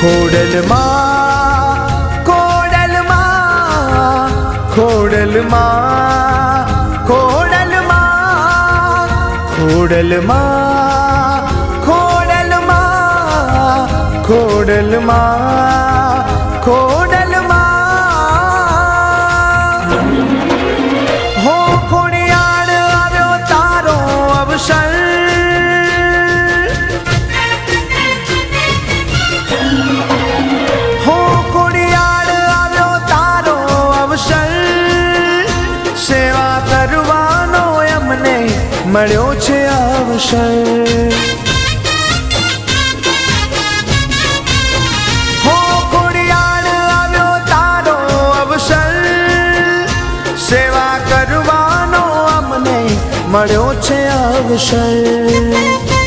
ખોડલમાં ખોડલમાં ખોડલમાં ખોડલમાં ખોડલમાં ખોડલમાં ખોડલમાં સેવા કરવાનો અમને મળ્યો છે અવસર. હો ખોડિયાર આવ્યો તારો અવસર. સેવા કરવાનો અમને મળ્યો છે અવસર.